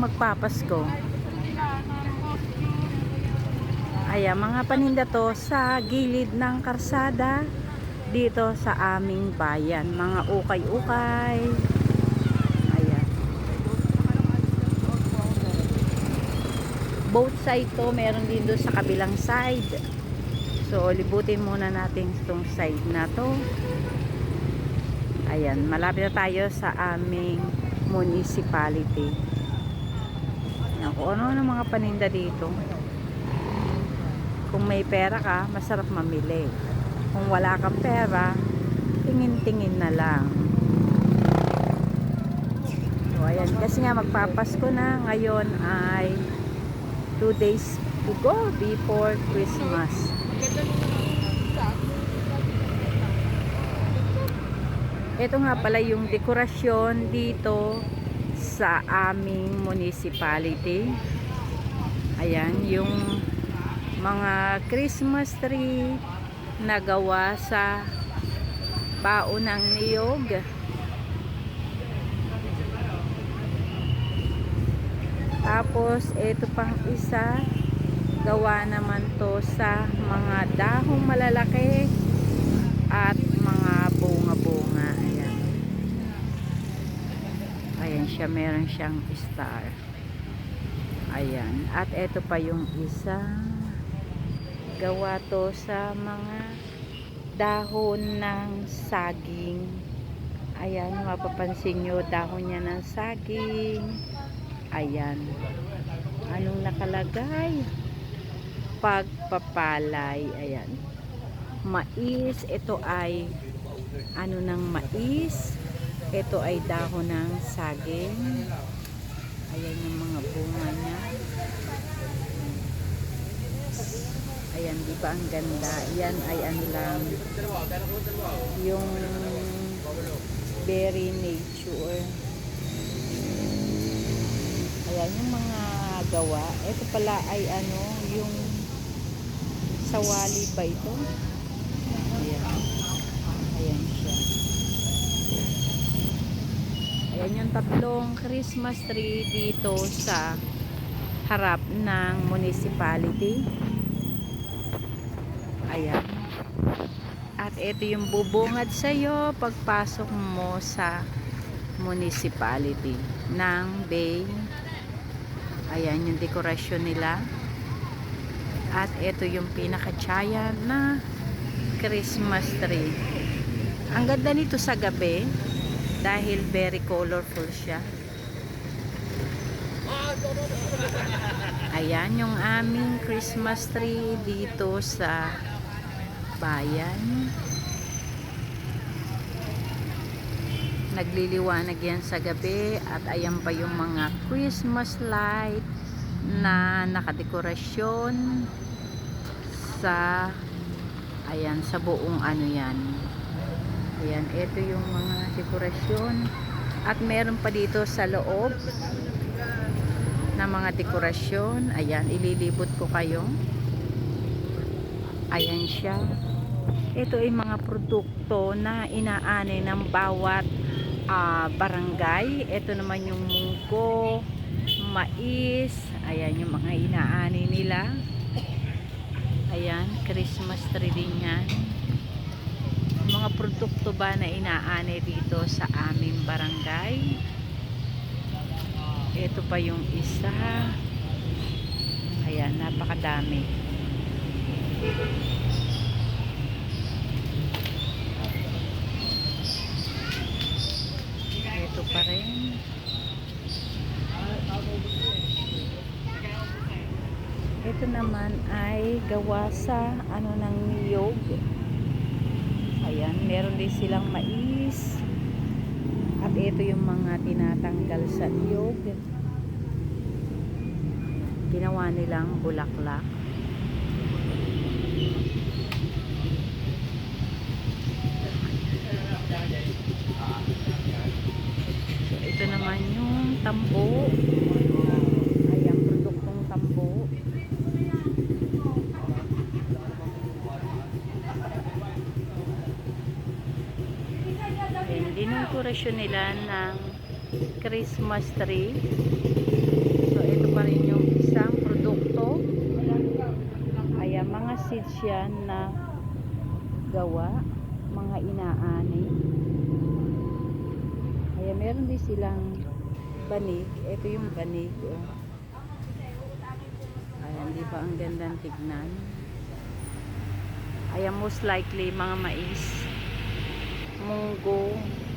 Magpapasko. Ayan, mga paninda to sa gilid ng karsada dito sa aming bayan. Mga ukay-ukay. Ayan. Both side to, meron din doon sa kabilang side. So, libutin muna natin itong side na to. Ayan, malapit na tayo sa aming municipality. Kung ano ng mga paninda dito. Kung may pera ka, masarap mamili. Kung wala kang pera, tingin-tingin na lang. So, ayan, kasi nga magpapasko na. Ngayon ay 2 days to go before Christmas. Ito nga pala yung dekorasyon dito sa aming municipality. Ayan, yung mga Christmas tree na gawa sa baon ng niyog. Tapos, ito pang isa, gawa naman to sa mga dahong malalaki at mga bunga-bunga. Ayan. Ayan siya, meron siyang star. Ayan. At ito pa yung isa. Gawa to sa mga dahon ng saging. Ayan, mapapansin nyo, dahon niya ng saging. Ayan. Anong nakalagay? Pagpapalay. Ayan. Mais. Ito ay ano ng mais. Ito ay dahon ng saging. Ayan yung mga bunga niya. Ayan, di ba ang ganda? Yan ay ano lang. Yung very nature. Ayan, yung mga gawa. Ito pala ay ano, yung sawali ba ito? Ayan. Ayan siya. Ayan yung tatlong Christmas tree dito sa harap ng municipality. Ayan. At ito yung bubungad sa'yo pagpasok mo sa municipality ng Bay. Ayan yung dekorasyon nila. At ito yung pinakatsaya na Christmas tree. Ang ganda nito sa gabi dahil very colorful siya. Ayan yung aming Christmas tree dito sa bayan. Nagliliwanag yan sa gabi at ayan pa yung mga Christmas light na nakadekorasyon sa ayan sa buong ano yan. Ayan, ito yung mga dekorasyon at meron pa dito sa loob na mga dekorasyon. Ayan, ililibot ko kayo. Ayan siya. Ito ay mga produkto na inaani ng bawat ah, barangay. Ito naman yung munggo, mais. Ayan yung mga inaani nila. Ayan, Christmas tree din yan. Mga produkto ba na inaani dito sa aming barangay? Ito pa yung isa. Ayan, napakadami. Ito pa rin. Ito naman ay gawa sa ano ng niyog. Ayan, meron din silang mais. At ito yung mga tinatanggal sa niyog. Ginawa nilang bulaklak. So, ito naman yung tambo. decoration nila ng Christmas tree. So, ito pa rin yung isang produkto. Ayan, mga seeds yan na gawa. Mga inaani. Ayan, meron din silang banig. Ito yung banig. Oh. Ayan, di ba ang gandang tignan? Ayan, most likely mga mais. Munggo. Munggo.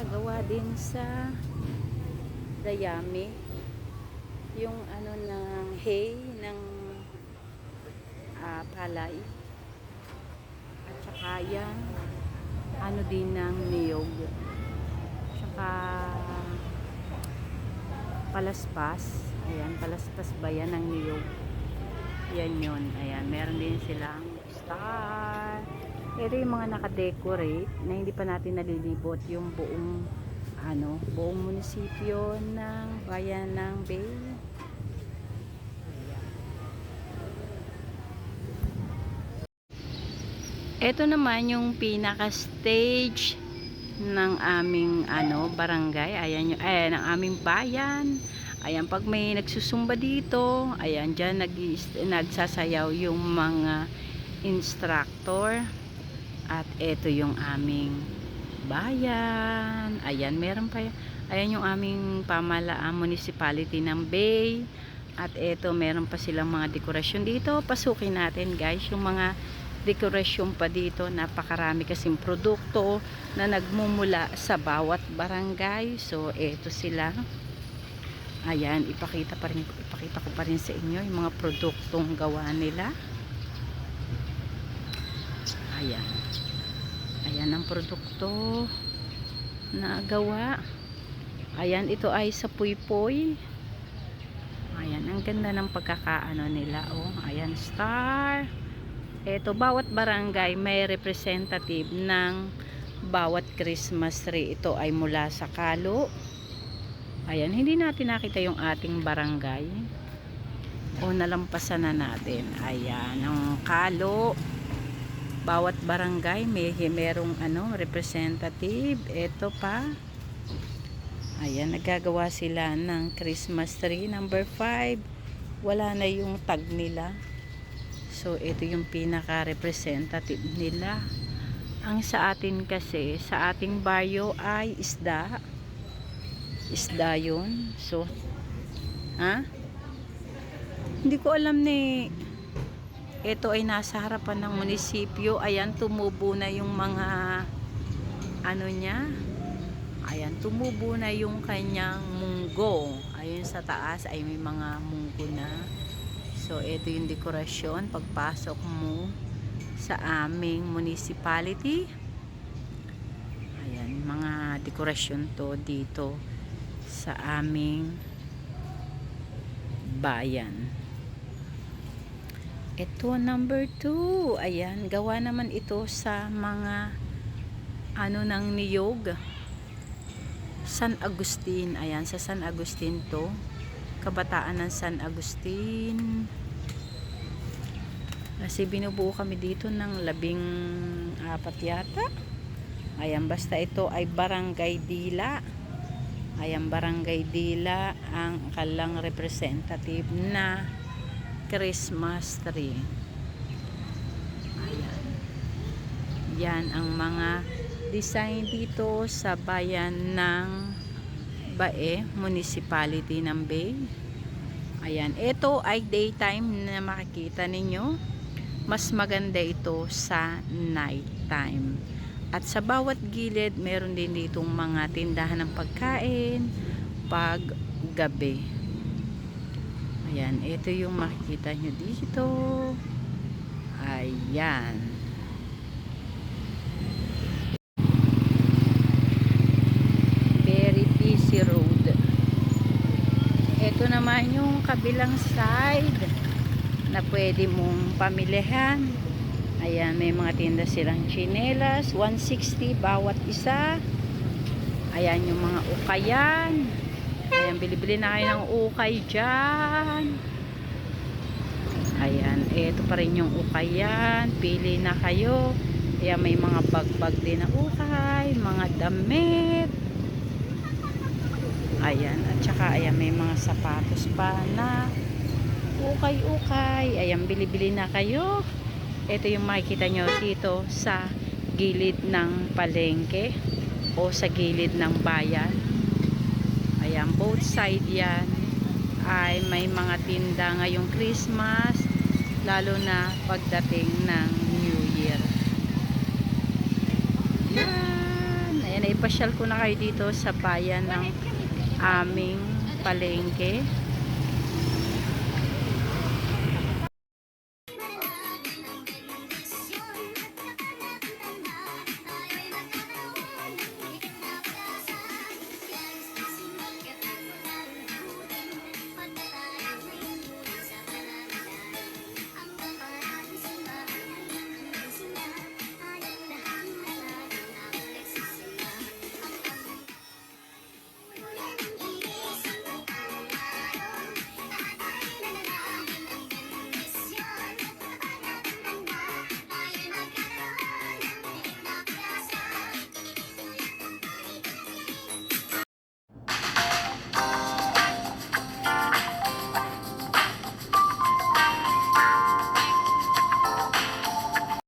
Isa gawa din sa dayami. Yung ano ng hay ng ah, palay. At saka yan ano din ng niyog. Tsaka palaspas. Ayan, palaspas ba yan ng niyog? Yan yun. Ayan, meron din silang star. Ito yung mga nakadecorate na hindi pa natin nalilibot yung buong ano, buong munisipyo ng bayan ng Bay. Ito naman yung pinaka-stage ng aming ano, barangay. Ayan yung ayan ang aming bayan. Ayan pag may nagsusumba dito, ayan diyan nag nagsasayaw yung mga instructor. At ito yung aming bayan. Ayan, meron pa yan. Ayan yung aming pamalaan municipality ng Bay. At ito, meron pa silang mga dekorasyon dito. Pasukin natin guys, yung mga dekorasyon pa dito. Napakarami kasing produkto na nagmumula sa bawat barangay. So, ito sila. Ayan, ipakita, pa rin, ipakita ko pa rin sa inyo yung mga produktong gawa nila. Ayan. Ayan ang produkto na gawa. Ayan, ito ay sa puypoy. Ayan, ang ganda ng pagkakaano nila. Oh, ayan, star. Ito, bawat barangay may representative ng bawat Christmas tree. Ito ay mula sa Kalo. Ayan, hindi natin nakita yung ating barangay. O nalampasan na natin. Ayan, ang Kalo bawat barangay may merong ano representative. Ito pa. Ayan nagagawa sila ng Christmas tree. Number 5 wala na yung tag nila. So ito yung pinaka representative nila. Ang sa atin kasi sa ating baryo ay isda. Isda yun. So ha? Hindi ko alam ni ito ay nasa harapan ng munisipyo. Ayan, tumubo na yung mga ano niya. Ayan, tumubo na yung kanyang munggo. Ayun sa taas ay may mga munggo na. So, ito yung dekorasyon. Pagpasok mo sa aming municipality. Ayan, mga dekorasyon to dito sa aming bayan. Ito number 2. Ayan, gawa naman ito sa mga ano ng niyog. San Agustin. Ayan, sa San Agustin to. Kabataan ng San Agustin. Kasi binubuo kami dito ng labing apat yata. Ayan, basta ito ay Barangay Dila. Ayan, Barangay Dila ang kalang representative na Christmas tree. Ayan. Yan ang mga design dito sa bayan ng Bae, Municipality ng Bay. Ayan. Ito ay daytime na makikita ninyo. Mas maganda ito sa nighttime. At sa bawat gilid, meron din ditong mga tindahan ng pagkain pag gabi. Ayan, ito yung makikita nyo dito. Ayan. Very busy road. Ito naman yung kabilang side na pwede mong pamilihan. Ayan, may mga tinda silang chinelas. 160 bawat isa. Ayan yung mga ukayan. Bili-bili na kayo ng ukay dyan. Ayan, Ito pa rin yung ukayan. Pili na kayo. Ayan, may mga bagbag din na ukay, mga damit. Ayan, at saka ayan, may mga sapatos pa na ukay-ukay. Ayan, bili-bili na kayo. Ito yung makikita nyo dito sa gilid ng palengke o sa gilid ng bayan. Ayan, both side yan ay may mga tinda ngayong Christmas lalo na pagdating ng New Year. Yan. Ayan, ipasyal ko na kayo dito sa bayan ng aming palengke.